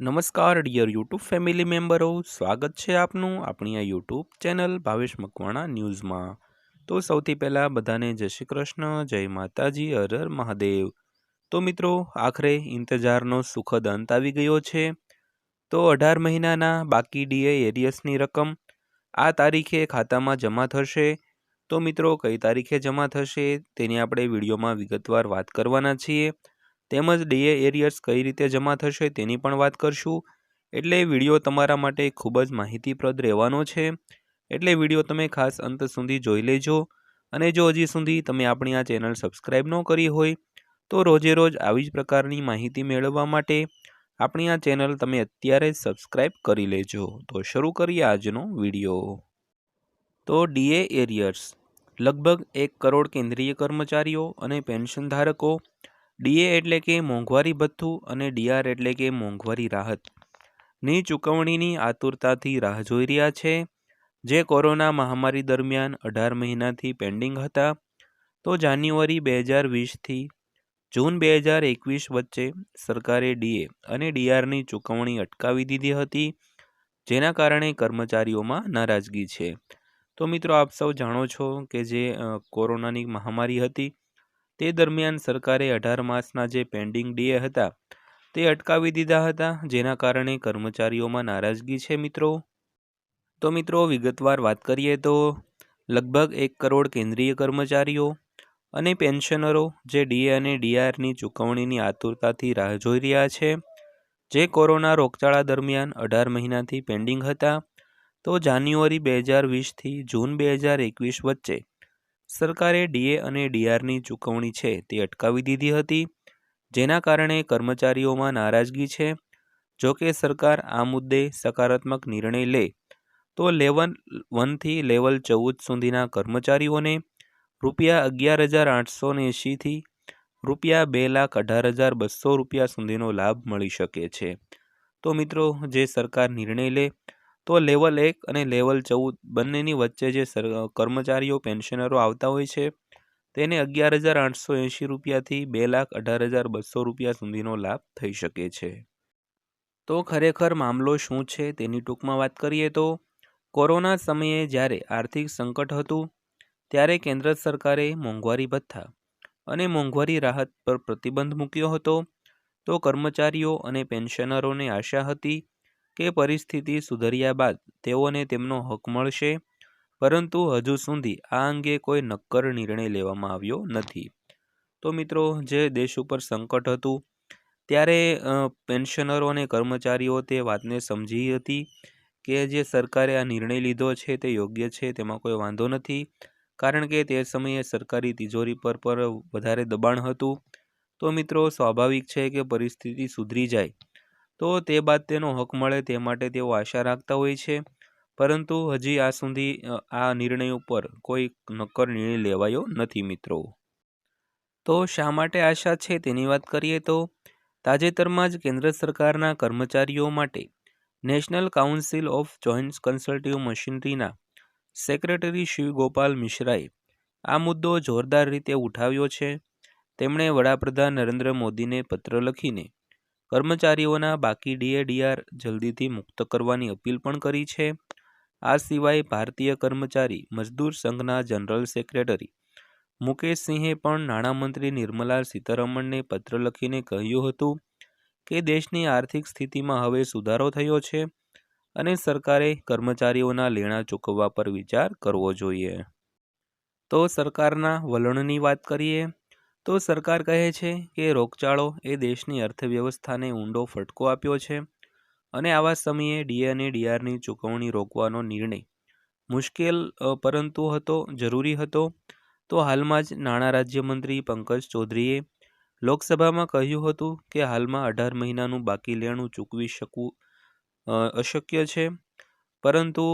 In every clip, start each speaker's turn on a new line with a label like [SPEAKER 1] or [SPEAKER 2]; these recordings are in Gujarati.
[SPEAKER 1] નમસ્કાર ડિયર યુટ્યુબ ફેમિલી મેમ્બરો સ્વાગત છે આપનું આપણી આ યુટ્યુબ ચેનલ ભાવેશ મકવાણા ન્યૂઝમાં. તો સૌથી પહેલાં બધાને જય શ્રી કૃષ્ણ, જય માતાજી, હર મહાદેવ. તો મિત્રો, આખરે ઇંતજારનો સુખદ અંત આવી ગયો છે. તો અઢાર મહિનાના બાકી ડીએ એરિયસની રકમ આ તારીખે ખાતામાં જમા થશે. તો મિત્રો, કઈ તારીખે જમા થશે તેની આપણે વિડીયોમાં વિગતવાર વાત કરવાના છીએ. તેમજ ડીએ એરિયર્સ કઈ રીતે જમા થશે તેની પણ વાત કરશું. એટલે વીડિયો તમારા માટે ખૂબ જ માહિતીપ્રદ રહેવાનો છે. એટલે વીડિયો તમે ખાસ અંત સુધી જોઈ લેજો. અને જો હજી સુધી તમે આપણી આ ચેનલ સબસ્ક્રાઈબ ન કરી હોય, તો રોજે રોજ આવી જ પ્રકારની માહિતી મેળવવા માટે આપણી આ ચેનલ તમે અત્યારે જ સબસ્ક્રાઈબ કરી લેજો. તો શરૂ કરીએ આજનો વીડિયો. તો ડીએ એરિયર્સ, લગભગ એક કરોડ કેન્દ્રીય કર્મચારીઓ અને પેન્શન ધારકો ડીએ એટલે કે મોંઘવારી ભથ્થું અને ડીઆર એટલે કે મોંઘવારી રાહત. ની ચૂકવણીની આતુરતાથી રાહ જોઈ રહ્યા છે. જે કોરોના મહામારી દરમિયાન અઢાર મહિનાથી પેન્ડિંગ હતા, તો જાન્યુઆરી બે હજાર વીસથી જૂન બે હજાર એકવીસ વચ્ચે સરકારે ડીએ અને ડીઆરની ચૂકવણી અટકાવી દીધી હતી, જેના કારણે કર્મચારીઓમાં નારાજગી છે. તો મિત્રો, આપ સૌ જાણો છો કે જે કોરોનાની મહામારી હતી તે દરમિયાન સરકારે અઢાર માસના જે પેન્ડિંગ ડીએ હતા, તે અટકાવી દીધા હતા, જેના કારણે કર્મચારીઓમાં નારાજગી છે મિત્રો. તો મિત્રો, વિગતવાર વાત કરીએ તો, લગભગ એક કરોડ કેન્દ્રીય કર્મચારીઓ અને પેન્શનરો જે ડીએ અને ડીઆરની ચૂકવણીની આતુરતાથી રાહ જોઈ રહ્યા છે. જે કોરોના રોગચાળા દરમિયાન અઢાર મહિનાથી પેન્ડિંગ હતા, તો જાન્યુઆરી બે હજાર વીસથી જૂન બે હજાર એકવીસ વચ્ચે સરકારે ડીએ અને ડીઆરની ચૂકવણી છે તે અટકાવી દીધી હતી, જેના કારણે કર્મચારીઓમાં નારાજગી છે. જો કે સરકાર આ મુદ્દે સકારાત્મક નિર્ણય લે, તો લેવલ વનથી લેવલ ચૌદ સુધીના કર્મચારીઓને રૂપિયા અગિયાર હજાર આઠસો ને એંશીથી રૂપિયા બે લાખ અઢાર હજાર બસો રૂપિયા સુધીનો લાભ મળી શકે છે. તો મિત્રો, જે સરકાર નિર્ણય લે તો લેવલ એક અને લેવલ ચૌદ બંનેની વચ્ચે જે કર્મચારીઓ, પેન્શનરો આવતા હોય છે, તેને અગિયાર હજાર આઠસો એંશી રૂપિયાથી બે લાખ અઢાર હજાર બસો રૂપિયા સુધીનો લાભ થઈ શકે છે. તો ખરેખર મામલો શું છે તેની ટૂંકમાં વાત કરીએ તો, કોરોના સમયે જ્યારે આર્થિક સંકટ હતું, ત્યારે કેન્દ્ર સરકારે મોંઘવારી ભથ્થા અને મોંઘવારી રાહત પર પ્રતિબંધ મૂક્યો હતો, તો કર્મચારીઓ અને પેન્શનરોને આશા હતી કે પરિસ્થિતિ સુધર્યા બાદ તેઓને તેમનો હક મળશે. પરંતુ હજુ સુધી આ અંગે કોઈ નક્કર નિર્ણય લેવામાં આવ્યો નથી. તો મિત્રો, જે દેશ ઉપર સંકટ હતું, ત્યારે પેન્શનરો અને કર્મચારીઓ તે વાતને સમજી હતી કે જે સરકારે આ નિર્ણય લીધો છે તે યોગ્ય છે, તેમાં કોઈ વાંધો નથી. કારણ કે તે સમયે સરકારી તિજોરી પર પર વધારે દબાણ હતું. તો મિત્રો, સ્વાભાવિક છે કે પરિસ્થિતિ સુધરી જાય. તો તે બાદ તેનો હક મળે તે માટે તેઓ આશા રાખતા હોય છે. પરંતુ હજી આ સુધી આ નિર્ણય ઉપર કોઈ નક્કર નિર્ણય લેવાયો નથી મિત્રો. તો શા માટે આશા છે તેની વાત કરીએ તો, તાજેતરમાં જ કેન્દ્ર સરકારના કર્મચારીઓ માટે national council of joint consultative મશીનરીના secretary Shiv Gopal મિશ્રાએ આ મુદ્દો જોરદાર રીતે ઉઠાવ્યો છે. તેમણે વડાપ્રધાન નરેન્દ્ર મોદીને પત્ર લખીને કર્મચારીઓના બાકી ડીએડીઆર જલ્દીથી મુક્ત કરવાની અપીલ પણ કરી છે. આ સિવાય ભારતીય કર્મચારી મજદૂર સંઘના જનરલ સેક્રેટરી મુકેશ સિંહે પણ નાણામંત્રી નિર્મલા સીતારમણને પત્ર લખીને કહ્યું હતું કે દેશની આર્થિક સ્થિતિમાં હવે સુધારો થયો છે અને સરકારે કર્મચારીઓના લેણા ચૂકવવા પર વિચાર કરવો જોઈએ. તો સરકારના વલણની વાત કરીએ તો સરકાર કહે છે કે રોગચાળો એ દેશની અર્થવ્યવસ્થાને ઊંડો ફટકો આપ્યો છે અને આવા સમયે ડીએ અને ડીઆરની ચૂકવણી રોકવાનો નિર્ણય મુશ્કેલ પરંતુ હતો, જરૂરી હતો. તો હાલમાં જ નાણાં રાજ્યમંત્રી પંકજ ચૌધરીએ લોકસભામાં કહ્યું હતું કે હાલમાં અઢાર મહિનાનું બાકી લેણું ચૂકવી શકવું અશક્ય છે. પરંતુ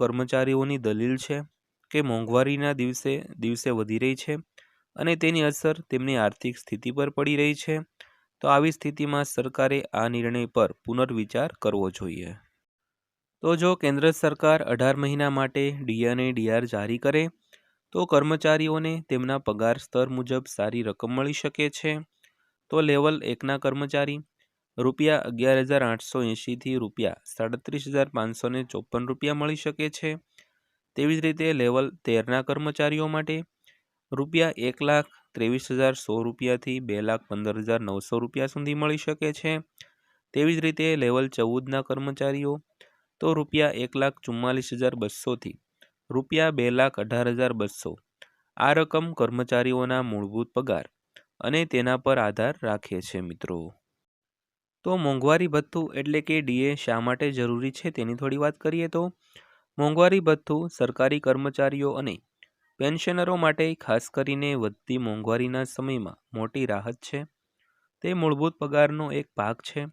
[SPEAKER 1] કર્મચારીઓની દલીલ છે કે મોંઘવારીના દિવસે દિવસે વધી રહી છે. અને તેની અસર તેમની આર્થિક સ્થિતિ પર પડી રહી છે. તો આવી સ્થિતિમાં સરકારે આ નિર્ણય પર પુનર્વિચાર કરવો જોઈએ. તો જો કેન્દ્ર સરકાર અઢાર મહિના માટે ડીએનએ ડીઆર જારી કરે, તો કર્મચારીઓને તેમના પગાર સ્તર મુજબ સારી રકમ મળી શકે છે. તો લેવલ એકના કર્મચારી, રૂપિયા અગિયાર હજાર આઠસો એંશીથી રૂપિયા સાડત્રીસ હજાર પાંચસો ચોપન રૂપિયા મળી શકે છે. તેવી જ રીતે લેવલ તેરના કર્મચારીઓ માટે રૂપિયા એક લાખ ત્રેવીસ હજાર સો રૂપિયાથી બે લાખ પંદર હજાર નવસો રૂપિયા સુધી મળી શકે છે. તેવી જ રીતે લેવલ ચૌદના કર્મચારીઓ તો રૂપિયા એક લાખ ચુમ્માલીસ હજાર બસોથી રૂપિયા બે લાખ અઢાર હજાર બસો આ રકમ કર્મચારીઓના મૂળભૂત પગાર અને તેના પર આધાર રાખે છે મિત્રો. તો મોંઘવારી ભથ્થું એટલે કે ડીએ શા માટે જરૂરી છે તેની થોડી વાત કરીએ તો? મોંઘવારી ભથ્થું સરકારી કર્મચારીઓ અને પેન્શનરો માટે ખાસ કરીને વધતી મોંઘવારીના સમયમાં મોટી રાહત છે. તે મૂળભૂત પગારનો એક ભાગ છે.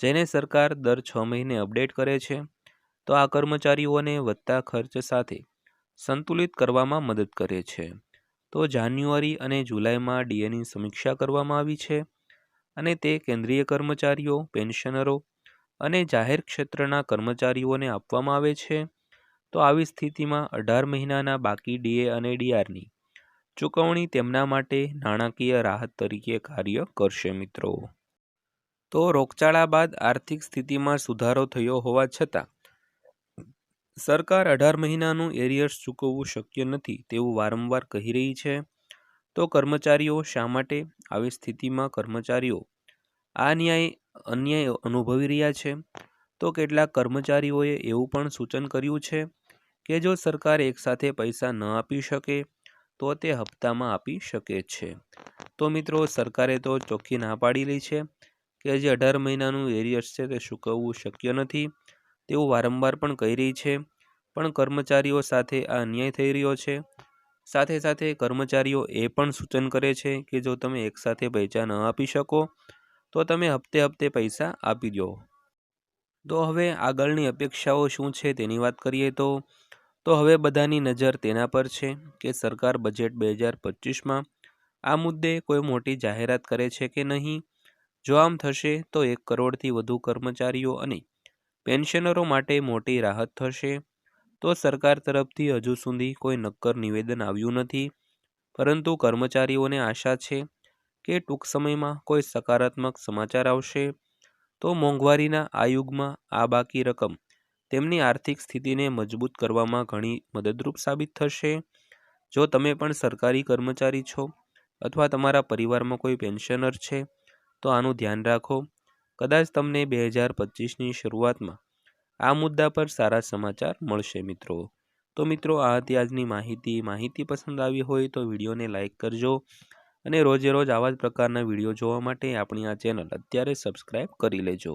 [SPEAKER 1] જેને સરકાર દર છ મહિને અપડેટ કરે છે. તો આ કર્મચારીઓને વધતા ખર્ચ સાથે સંતુલિત કરવામાં મદદ કરે છે. તો જાન્યુઆરી અને જુલાઈમાં ડીએની સમીક્ષા કરવામાં આવી છે. અને તે કેન્દ્રીય કર્મચારીઓ, પેન્શનરો અને જાહેર ક્ષેત્રના કર્મચારીઓને આપવામાં આવે છે. તો આવી સ્થિતિમાં અઢાર મહિનાના બાકી ડીએ અને ડીઆરની ચૂકવણી તેમના માટે નાણાકીય રાહત તરીકે કાર્ય કરશે મિત્રો. તો રોગચાળા બાદ આર્થિક સ્થિતિમાં સુધારો થયો હોવા છતાં, સરકાર અઢાર મહિનાનું એરિયર્સ ચૂકવવું શક્ય નથી તેવું વારંવાર કહી રહી છે. તો કર્મચારીઓ શા માટે આવી સ્થિતિમાં કર્મચારીઓ આ ન્યાય, અન્યાય અનુભવી રહ્યા છે? તો કેટલાક કર્મચારીઓએ એવું પણ સૂચન કર્યું છે કે જો સરકાર એકસાથે પૈસા ન આપી શકે, તો તે હપ્તામાં આપી શકે છે. તો મિત્રો, સરકારે તો ચોખ્ખી ના પાડી લી છે કે જે અઢાર મહિનાનું એરિયર્સ છે તે ચૂકવવું શક્ય નથી. તેવું વારંવાર પણ કહી રહી છે, પણ કર્મચારીઓ સાથે આ અન્યાય થઈ રહ્યો છે. સાથે સાથે કર્મચારીઓ એ પણ સૂચન કરે છે કે જો તમે એકસાથે પૈસા ન આપી શકો, તો તમે હપ્તે હપ્તે પૈસા આપી દો. તો હવે આગળની અપેક્ષાઓ શું છે તેની વાત કરીએ તો તો હવે બધાની નજર તેના પર છે કે સરકાર બજેટ બે હજાર પચીસમાં આ મુદ્દે કોઈ મોટી જાહેરાત કરે છે કે નહીં? જો આમ થશે, તો એક કરોડથી વધુ કર્મચારીઓ અને પેન્શનરો માટે મોટી રાહત થશે. તો સરકાર તરફથી હજુ સુધી કોઈ નક્કર નિવેદન આવ્યું નથી. પરંતુ કર્મચારીઓને આશા છે કે ટૂંક સમયમાં કોઈ સકારાત્મક સમાચાર આવશે. તો મોંઘવારીના આ યુગમાં આ બાકી રકમ તેમની આર્થિક સ્થિતિને મજબૂત કરવામાં ઘણી મદદરૂપ સાબિત થશે. જો તમે પણ સરકારી કર્મચારી છો અથવા તમારા પરિવારમાં કોઈ પેન્શનર છે, તો આનું ધ્યાન રાખો. કદાચ તમને બે હજાર પચીસની શરૂઆતમાં આ મુદ્દા પર સારા સમાચાર મળશે મિત્રો. તો મિત્રો, આ હતી આજની માહિતી. માહિતી પસંદ આવી હોય તો વિડીયોને લાઇક કરજો અને રોજે રોજ આવા જ પ્રકારના વીડિયો જોવા માટે આપણી આ ચેનલ અત્યારે સબસ્ક્રાઈબ કરી લેજો.